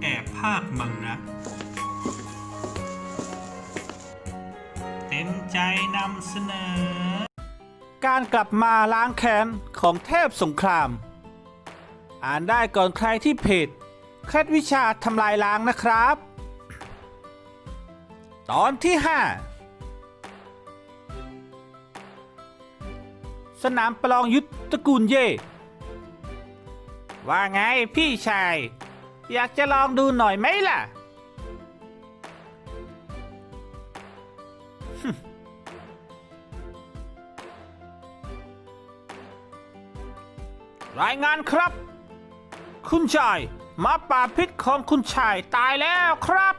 แอบภาคมังนะเต็มใจนำเสนอ การกลับมาล้างแค้นของเทพสงคราม อ่านได้ก่อนใครที่เพจเคล็ดวิชาทำลายล้างนะครับ ตอนที่ 5 สนามประลองยุทธตระกูลเย่ ว่าไงพี่ชาย อยากจะลองดูหน่อยไหมล่ะ รายงานครับ คุณชายหมาป่าพิษของคุณชายตายแล้วครับ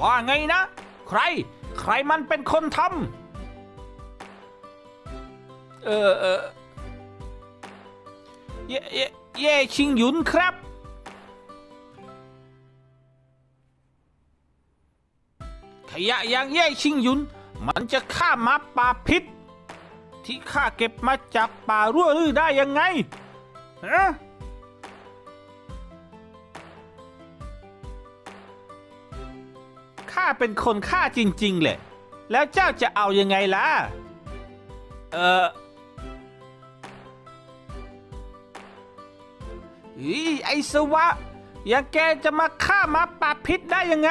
ว่าไงนะ ใคร ใครมันเป็นคนทำเออเออ เย่เย่เย่ชิงหยุนครับ ขยะอย่างเย่ชิงหยุน มันจะฆ่ามาป่าพิษ ที่ข้าเก็บมาจากป่ารั่วรื้อได้ยังไงฮะข้าเป็นคนฆ่าจริง ๆ แหละ แล้วเจ้าจะเอายังไงล่ะ เออ อีไอสวะ อย่างแกจะมาฆ่าหมาป่าพิษได้ยังไง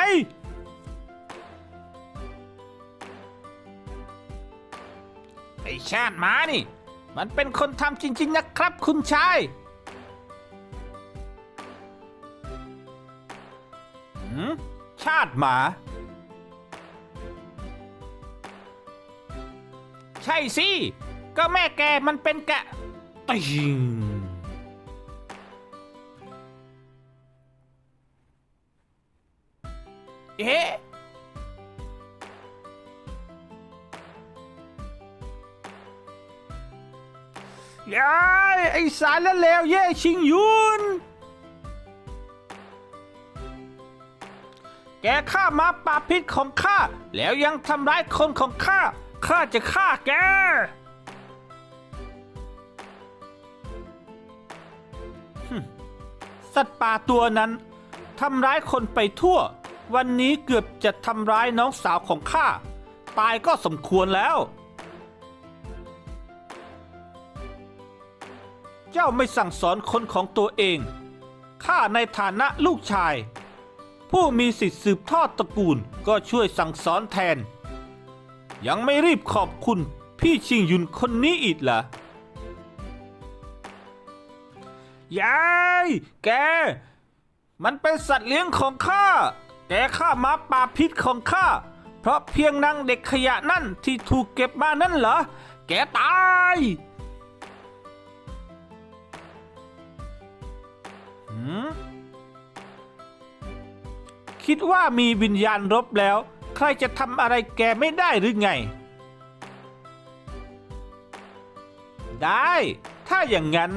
ไอชาติหมานี่ มันเป็นคนทำจริง ๆ นะครับคุณชาย หืมชาติหมา ใช่สิ ก็แม่แกมันเป็นแกะติง เอ๊ะยายไอ้สารละเลวเย่ชิงยุน แกฆ่ามาป่าพิษของข้า แล้วยังทำร้ายคนของข้า ข้าจะฆ่าแก สัตว์ป่าตัวนั้นทำร้ายคนไปทั่ว วันนี้เกือบจะทำร้ายน้องสาวของข้า ตายก็สมควรแล้ว เจ้าไม่สั่งสอนคนของตัวเอง ข้าในฐานะลูกชาย ผู้มีสิทธิ์สืบทอดตระกูลก็ช่วยสั่งสอนแทน ยังไม่รีบขอบคุณพี่ชิงยุนคนนี้อีกเหรอยาย แก มันเป็นสัตว์เลี้ยงของข้า แกฆ่ามาปาพิษของข้า เพราะเพียงนางเด็กขยะนั่นที่ถูกเก็บมานั่นเหรอ แกตาย คิดว่ามีวิญญาณรบแล้ว ใครจะทำอะไรแกไม่ได้หรือไง ได้ ถ้าอย่างนั้น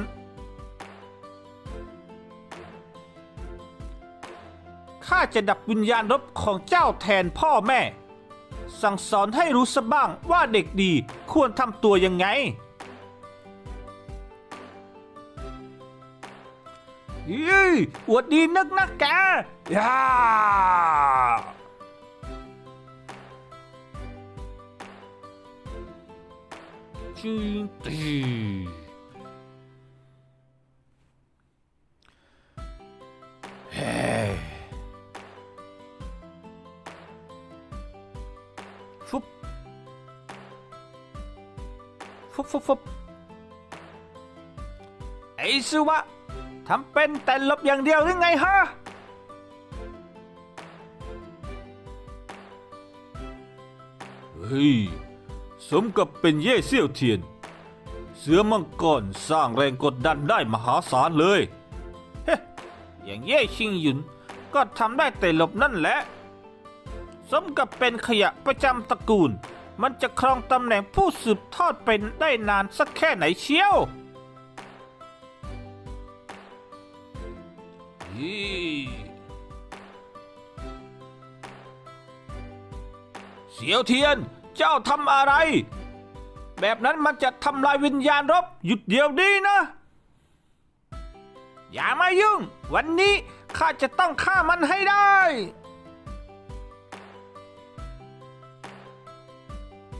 ข้าจะดับวิญญาณรบของเจ้าแทนพ่อแม่ สั่งสอนให้รู้สบ้างว่าเด็กดีควรทำตัวยังไงยี่อวดดีนักนะแกย่าจีตี บฟุบฟุบไอ้สุวะทำเป็นแต่หลบอย่างเดียวหรือไงฮะ เฮ้ย สมกับเป็นเย่เซี่ยวเทียน เสือมังกรสร้างแรงกดดันได้มหาศาลเลย เฮ้อย่างเย่ชิงหยุน ก็ทำได้แต่หลบนั่นแหละ สมกับเป็นขยะประจำตระกูล มันจะครองตำแหน่งผู้สืบทอดเป็นได้นานสักแค่ไหนเชียว เสียวเทียน เจ้าทำอะไร แบบนั้นมันจะทำลายวิญญาณรบ หยุดเดี๋ยวนี้นะ อย่ามายุ่ง วันนี้ข้าจะต้องฆ่ามันให้ได้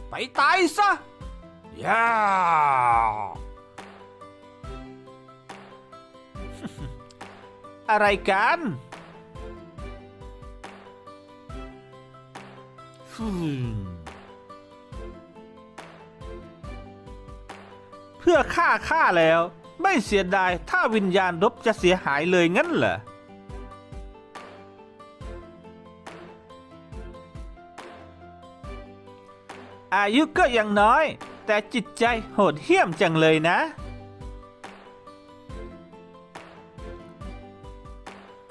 ไปตายซะย่าอะไรกัน เพื่อฆ่าข้าแล้ว ไม่เสียดายถ้าวิญญาณรบจะเสียหายเลยงั้นเหรอ อายุก็ยังน้อย แต่จิตใจโหดเหี้ยมจังเลยนะ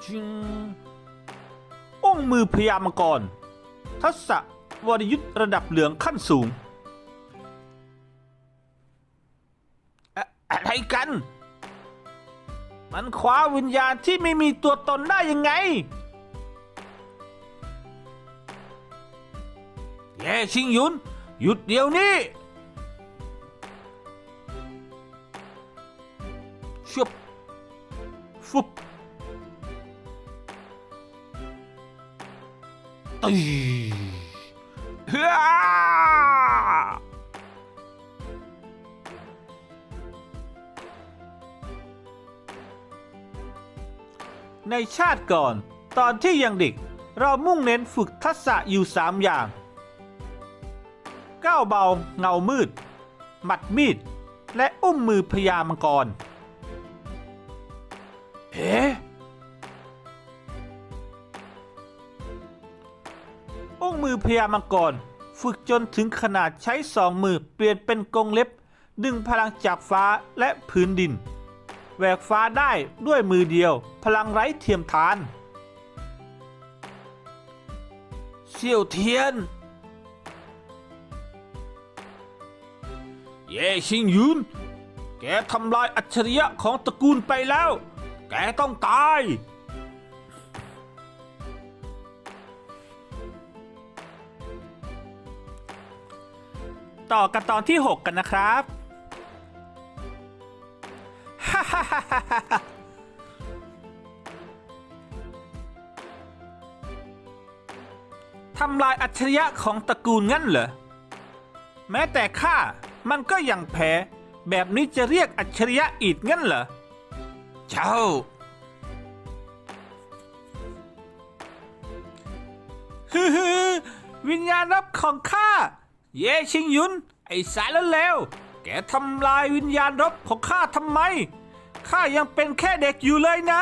จิงองมือพยามังกร ทักษะวรยุทธ์ระดับเหลืองขั้นสูง อะอะไรกัน มันคว้าวิญญาณที่ไม่มีตัวตนได้ยังไงแย่ชิงยุน หยุดเดี๋ยวนี้ชุบฟุบตีเฮ้อในชาติก่อน ตอนที่ยังเด็ก เรามุ่งเน้นฝึกทักษะอยู่สามอย่าง ก้าวเบาเงามืด หมัดมีด และอุ้มมือพญามังกรเอ๊ะอุ้งมือพญามังกร ฝึกจนถึงขนาดใช้สองมือเปลี่ยนเป็นกรงเล็บ ดึงพลังจากฟ้าและพื้นดินแหวกฟ้าได้ด้วยมือเดียว พลังไร้เทียมทาน เสี่ยวเทียน เย่ชิงยุน แกทำลายอัจฉริยะของตระกูลไปแล้ว แกต้องตาย ต่อกันตอนที่ 6 กันนะครับทำลายอัจฉริยะของตระกูลงั้นเหรอ แม้แต่ข้า มันก็ยังแพ้ แบบนี้จะเรียกอัจฉริยะอีกงั้นเหรอ เจ้าฮือฮือวิญญาณรับของข้า เย่ชิงยุน ไอ้สายแล้วเลวแกทำลายวิญญาณรบของข้าทำไม ข้ายังเป็นแค่เด็กอยู่เลยนะ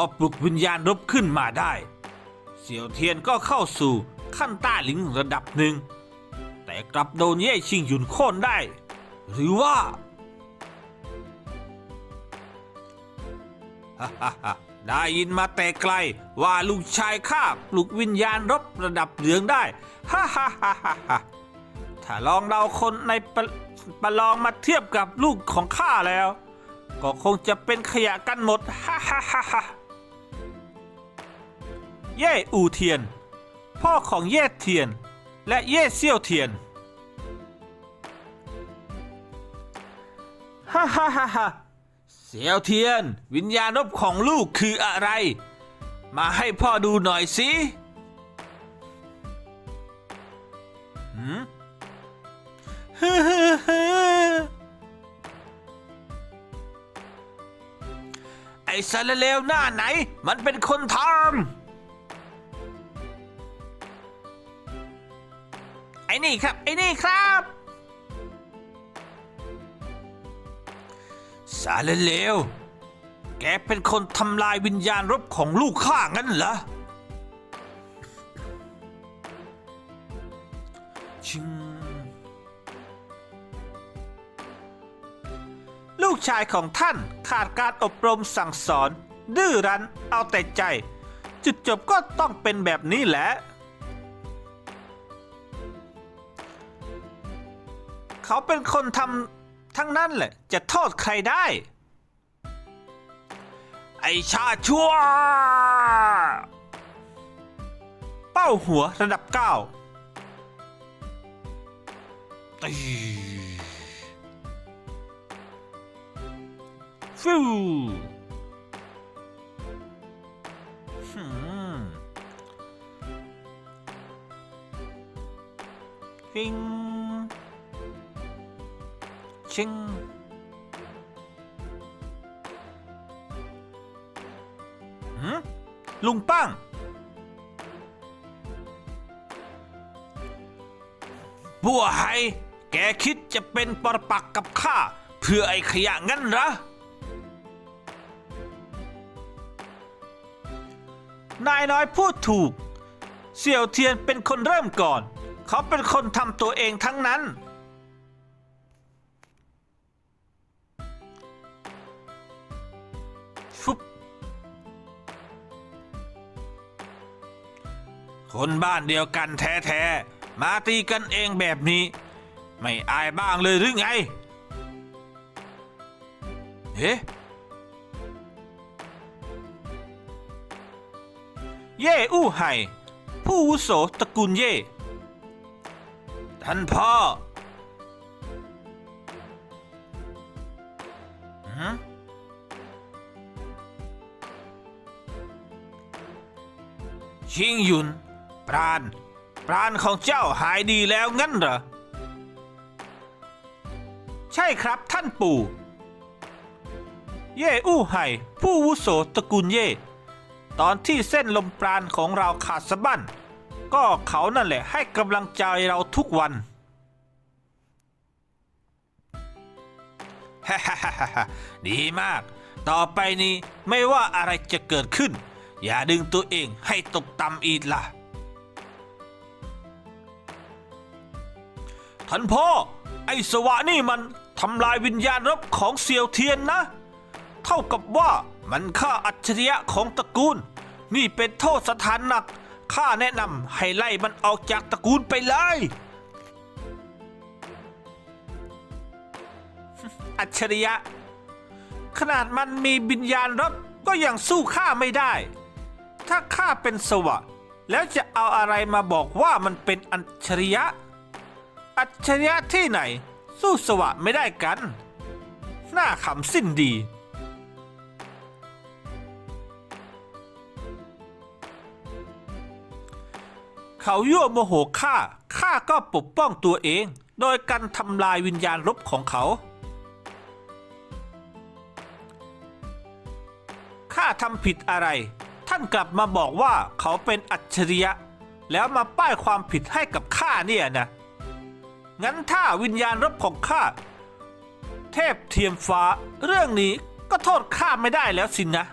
อปลุกวิญญาณรบขึ้นมาได้ เสี่ยวเทียนก็เข้าสู่ขั้นต้าหลิงระดับหนึ่ง แต่กลับโดนเย่ชิงหยุนโค่นได้ หรือว่าฮ่าได้ยินมาแต่ไกลว่าลูกชายข้าปลุกวิญญาณรบระดับเหลืองได้ฮ่าฮ่าฮ่าฮ่าถ้าลองเดาคนในปประลองมาเทียบกับลูกของข้าแล้ว ก็คงจะเป็นขยะกันหมดฮ่าฮ่าฮ่า เย่อูเทียน พ่อของเย่เทียน และเย่เซี่ยวเทียน ฮ่าฮ่าฮ่าฮ่าเสี่ยวเทียน วิญญาณรบของลูกคืออะไร มาให้พ่อดูหน่อยสิหืมฮึฮึฮึไอ้สารเลวหน้าไหน มันเป็นคนทำ อ้นี่ครับ ไอ้นี่ครับสารเลว แกเป็นคนทำลายวิญญาณรบของลูกข้างั้นเหรอชิงลูกชายของท่านขาดการอบรมสั่งสอน ดื้อรั้นเอาแต่ใจ จุดจบก็ต้องเป็นแบบนี้แหละ เขาเป็นคนทำทั้งนั้นแหละ จะโทษใครได้ ไอชาชั่ว เป้าหัวระดับเก้าตีฟิวหืมชิง ชิงหืมลุงป้าง บัวไฮแกคิดจะเป็นปรปักกับข้า เพื่อไอ้ขยะงั้นเหรอนายน้อยพูดถูก เสี่ยวเทียนเป็นคนเริ่มก่อน เขาเป็นคนทำตัวเองทั้งนั้น คนบ้านเดียวกันแท้ๆ มาตีกันเองแบบนี้ ไม่อายบ้างเลยหรือไง เฮ้เย่อู้ไห่ผู้อาวุโสตระกูลเย่ท่านพ่อหืมชิงยุน ปราณปราณของเจ้าหายดีแล้วงั้นเหรอ ใช่ครับท่านปู่ เย่อู้ไห่ผู้วุโสตระกูลเย่ ตอนที่เส้นลมปราณของเราขาดสะบั้น ก็เขานั่นแหละให้กำลังใจเราทุกวันฮ่าฮ่าฮ่าฮ่าดีมาก ต่อไปนี้ไม่ว่าอะไรจะเกิดขึ้น อย่าดึงตัวเองให้ตกต่ำอีกล่ะ ท่านพ่อ ไอ้สวะนี่มันทำลายวิญญาณรบของเซียวเทียนนะ เท่ากับว่ามันฆ่าอัจฉริยะของตระกูล นี่เป็นโทษสถานหนักข้าแนะนำให้ไล่มันออกจากตระกูลไปเลย อัจฉริยะ ขนาดมันมีวิญญาณรบก็ยังสู้ข้าไม่ได้ ถ้าข้าเป็นสวะ แล้วจะเอาอะไรมาบอกว่ามันเป็นอัจฉริยะ อัจฉริยะที่ไหน สู้สวะไม่ได้กัน หน้าขำสิ้นดี เขายั่วโมโหข้าข้าก็ปกป้องตัวเอง โดยการทำลายวิญญาณรบของเขาข้าทำผิดอะไร ท่านกลับมาบอกว่าเขาเป็นอัจฉริยะ แล้วมาป้ายความผิดให้กับข้าเนี่ยนะ งั้นถ้าวิญญาณรบของข้าเทพเทียมฟ้า เรื่องนี้ก็โทษข้าไม่ได้แล้วสินนะ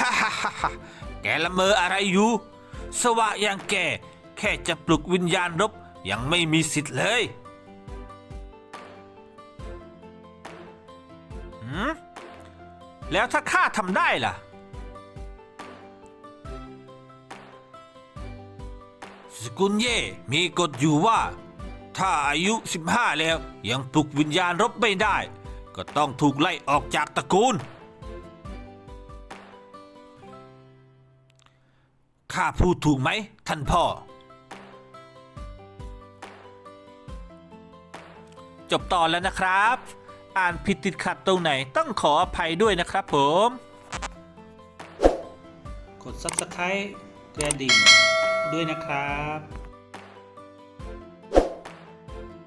ฮ่าฮ่าฮ่าฮ่าแกละเมออะไรอยู่ สวะอย่างแกแค่จะปลุกวิญญาณรบยังไม่มีสิทธิ์เลยหืมแล้วถ้าข้าทำได้ล่ะ กุลเย่มีกฎอยู่ว่า ถ้าอายุ 15 แล้วยังปลุกวิญญาณรบไม่ได้ ก็ต้องถูกไล่ออกจากตระกูล ข้าพูดถูกไหม ท่านพ่อ จบตอนแล้วนะครับ อ่านผิดติดขัดตรงไหนต้องขออภัยด้วยนะครับผม กด subscribe กระดิ่ง ด้วยนะครับ